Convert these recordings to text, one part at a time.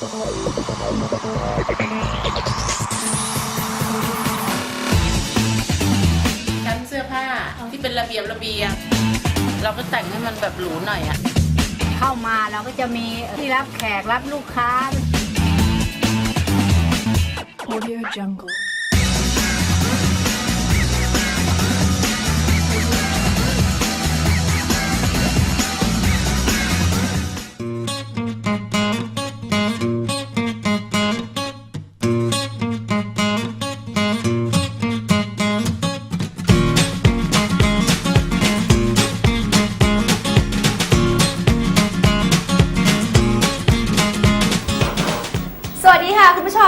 ชั้นเสื้อผ้าที่เป็นระเบียบระเบียบเราก็แต่งให้มันแบบหรูหน่อยอะเข้ามาเราก็จะมีที่รับแขกรับลูกค้า Audio Jungle.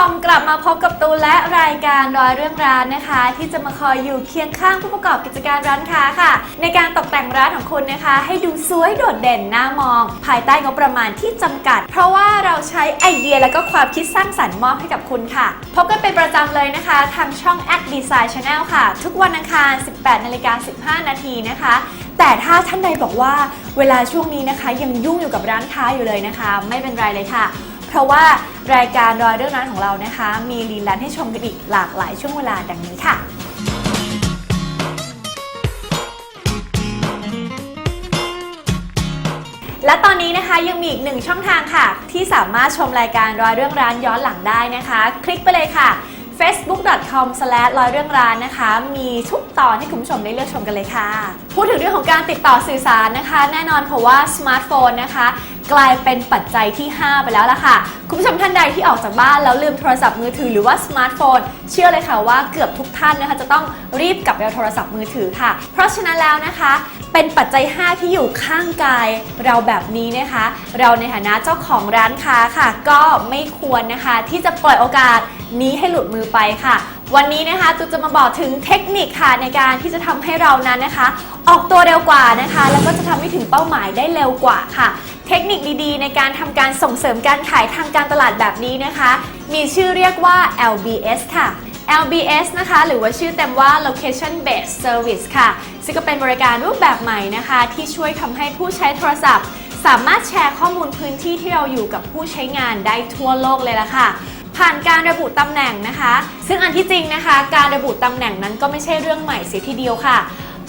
มกลับมาพบกับตูนและรายการร้อยเรื่องร้านนะคะ ที่จะมาคอยอยู่เคียงข้างผู้ประกอบกิจการร้านค้าค่ะ ในการตกแต่งร้านของคุณนะคะ ให้ดูสวยโดดเด่นน่ามอง ภายใต้งบประมาณที่จำกัด เพราะว่าเราใช้ไอเดียและก็ความคิดสร้างสรรค์มอบให้กับคุณค่ะ พบกันเป็นประจำเลยนะคะ ทางช่อง Act Design Channel ค่ะ ทุกวันอังคาร 18นาฬิกา15 นาทีนะคะแต่ถ้าท่านใดบอกว่าเวลาช่วงนี้นะคะ ยังยุ่งอยู่กับร้านค้าอยู่เลยนะคะ ไม่เป็นไรเลยค่ะ เพราะว่ารายการรอยเรื่องร้านของเรานะคะ มีรีลันให้ชมกันอีกหลากหลายช่วงเวลาดังนี้ค่ะและตอนนี้นะคะยังมีอีกหนึ่งช่องทางค่ะ ที่สามารถชมรายการรอยเรื่องร้านย้อนหลังได้นะคะ คลิกไปเลยค่ะ facebook.com ร้อยเรื่องร้านนะคะ มีทุกตอนให้คุณผู้ชมได้เลือกชมกันเลยค่ะ พูดถึงเรื่องของการติดต่อสื่อสารนะคะ แน่นอนค่ะว่าสมาร์ทโฟนนะคะกลายเป็นปัจจัยที่ 5 ไปแล้วล่ะค่ะ คุณผู้ชมท่านใดที่ออกจากบ้านแล้วลืมโทรศัพท์มือถือหรือว่าสมาร์ทโฟน เชื่อเลยค่ะว่าเกือบทุกท่านนะคะจะต้องรีบกลับไปเอาโทรศัพท์มือถือค่ะ เพราะฉะนั้นแล้วนะคะ เป็นปัจจัย 5 ที่อยู่ข้างกายเราแบบนี้นะคะ เราในฐานะเจ้าของร้านค้าค่ะ ก็ไม่ควรนะคะที่จะปล่อยโอกาส นี้ให้หลุดมือไปค่ะ วันนี้นะคะตูจะมาบอกถึงเทคนิคค่ะในการที่จะทำให้เรานั้นนะคะ ออกตัวเร็วกว่านะคะ แล้วก็จะทำให้ถึงเป้าหมายได้เร็วกว่าค่ะ เทคนิคดีๆ ในการทำการส่งเสริมการขายทางการตลาดแบบนี้นะคะ มีชื่อเรียกว่า LBS ค่ะ LBS นะคะ หรือว่าชื่อเต็มว่า Location Based Service ค่ะ ซึ่งก็เป็นบริการรูปแบบใหม่นะคะ ที่ช่วยทำให้ผู้ใช้โทรศัพท์ สามารถแชร์ข้อมูลพื้นที่ที่เราอยู่กับผู้ใช้งานได้ทั่วโลกเลยละค่ะ ผ่านการระบุตำแหน่งนะคะ ซึ่งอันที่จริงนะคะ การระบุตำแหน่งนั้นก็ไม่ใช่เรื่องใหม่เสียทีเดียวค่ะ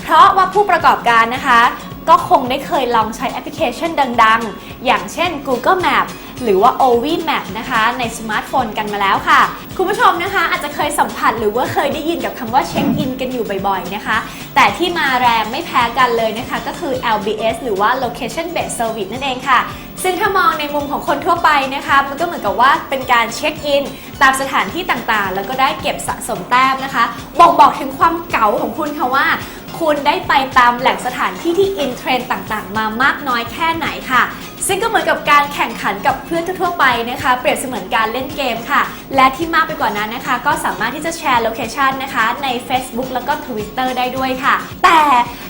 เพราะว่าผู้ประกอบการนะคะ ก็คงได้เคยลองใช้แอปพลิเคชันดังๆ อย่างเช่น Google Map หรือว่า OV Map นะคะในสมาร์ทโฟนกันมาแล้วค่ะ คุณผู้ชมนะคะอาจจะเคยสัมผัสหรือว่าเคยได้ยินกับคำว่าเช็คอินกันอยู่บ่อยๆนะคะ แต่ที่มาแรงไม่แพ้กันเลยนะคะ ก็คือ LBS หรือว่า Location Based Service นั่นเองค่ะ ซึ่งถ้ามองในมุมของคนทั่วไปนะคะมันก็เหมือนกับว่าเป็นการเช็คอินตามสถานที่ต่างๆ แล้วก็ได้เก็บสะสมแต้มนะคะบ่งบอกถึงความเก๋าของคุณค่ะว่า คุณได้ไปตามแหล่งสถานที่ที่อินเทรนด์ต่างๆ มามากน้อยแค่ไหนค่ะ ซึ่งก็เหมือนกับการแข่งขันกับเพื่อนทั่วไปนะคะ เปรียบเสมือนการเล่นเกมค่ะ และที่มากไปกว่านั้นนะคะ ก็สามารถที่จะแชร์โลเคชันนะคะใน Facebook แล้วก็ Twitter ได้ด้วยค่ะ แต่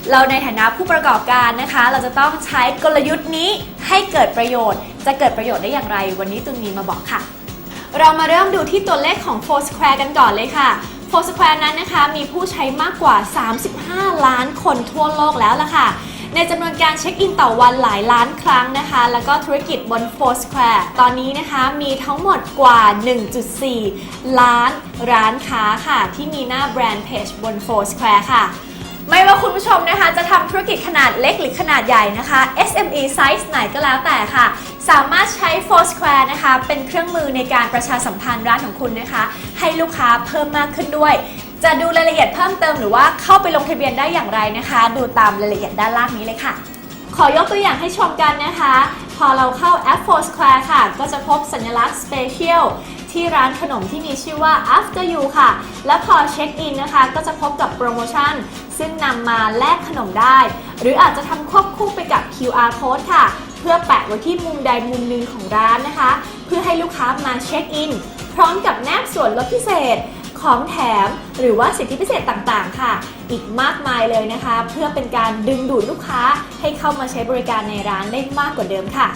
เราในฐานะผู้ประกอบการนะคะ เราจะต้องใช้กลยุทธ์นี้ให้เกิดประโยชน์ จะเกิดประโยชน์ได้อย่างไร วันนี้ตุนมีมาบอกค่ะ เรามาเริ่มดูที่ตัวเลขของ Foursquare กันก่อนเลยค่ะ Foursquare นั้นนะคะ มีผู้ใช้มากกว่า 35 ล้านคนทั่วโลกแล้วล่ะค่ะ ในจำนวนการเช็คอินต่อวันหลายล้านครั้งนะคะ แล้วก็ธุรกิจบน Foursquare ตอนนี้นะคะมีทั้งหมดกว่า 1.4 ล้านร้านค้าค่ะ ที่มีหน้าแบรนด์เพจบน Foursquare ค่ะ ไม่ว่าคุณผู้ชมนะคะจะทำธุรกิจขนาดเล็กหรือขนาดใหญ่นะคะ SME size ไหนก็แล้วแต่ค่ะ สามารถใช้ Foursquare นะคะ เป็นเครื่องมือในการประชาสัมพันธ์ร้านของคุณนะคะ ให้ลูกค้าเพิ่มมากขึ้นด้วย จะดูรายละเอียดเพิ่มเติมหรือว่าเข้าไปลงทะเบียนได้อย่างไรนะคะ ดูตามรายละเอียดด้านล่างนี้เลยค่ะ ขอยกตัวอย่างให้ชมกันนะคะ พอเราเข้าแอป Foursquare ค่ะ ก็จะพบสัญลักษณ์ Special ที่ร้านขนมที่มีชื่อว่า After You ค่ะ และพอเช็คอินนะคะ ก็จะพบกับโปรโมชั่น ซึ่งนำมาแลกขนมได้ หรืออาจจะทำควบคู่ไปกับ QR code ค่ะ เพื่อแปะไว้ที่มุมใดมุมหนึ่งของร้านนะคะ เพื่อให้ลูกค้ามาเช็คอิน พร้อมกับแนบส่วนลดพิเศษของแถมหรือว่าสิทธิพิเศษต่างๆ ค่ะ อีกมากมายเลยนะคะ เพื่อเป็นการดึงดูดลูกค้าให้เข้ามาใช้บริการในร้านได้มากกว่าเดิมค่ะ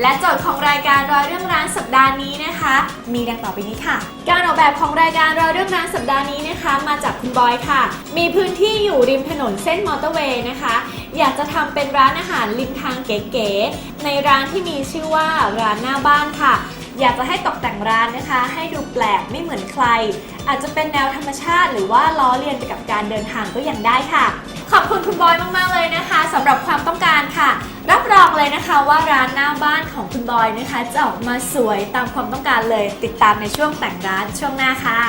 และโจทย์ของรายการรอยเรื่องร้านสัปดาห์นี้นะคะ มีดังต่อไปนี้ค่ะ การออกแบบของรายการรอยเรื่องร้านสัปดาห์นี้นะคะ มาจากคุณบอยค่ะ มีพื้นที่อยู่ริมถนนเส้นมอเตอร์เวย์นะคะ อยากจะทำเป็นร้านอาหารริมทางเก๋ๆในร้านที่มีชื่อว่าร้านหน้าบ้านค่ะ อยากจะให้ตกแต่งร้านนะคะ ให้ดูแปลกไม่เหมือนใคร อาจจะเป็นแนวธรรมชาติ หรือว่าล้อเลียนไปกับการเดินทางก็ยังได้ค่ะ ขอบคุณคุณบอยมากๆเลยนะคะสำหรับความต้องการค่ะ รับรองเลยนะคะว่าร้านหน้าบ้านของคุณบอยนะคะ จะออกมาสวยตามความต้องการเลย ติดตามในช่วงแต่งร้านช่วงหน้าค่ะ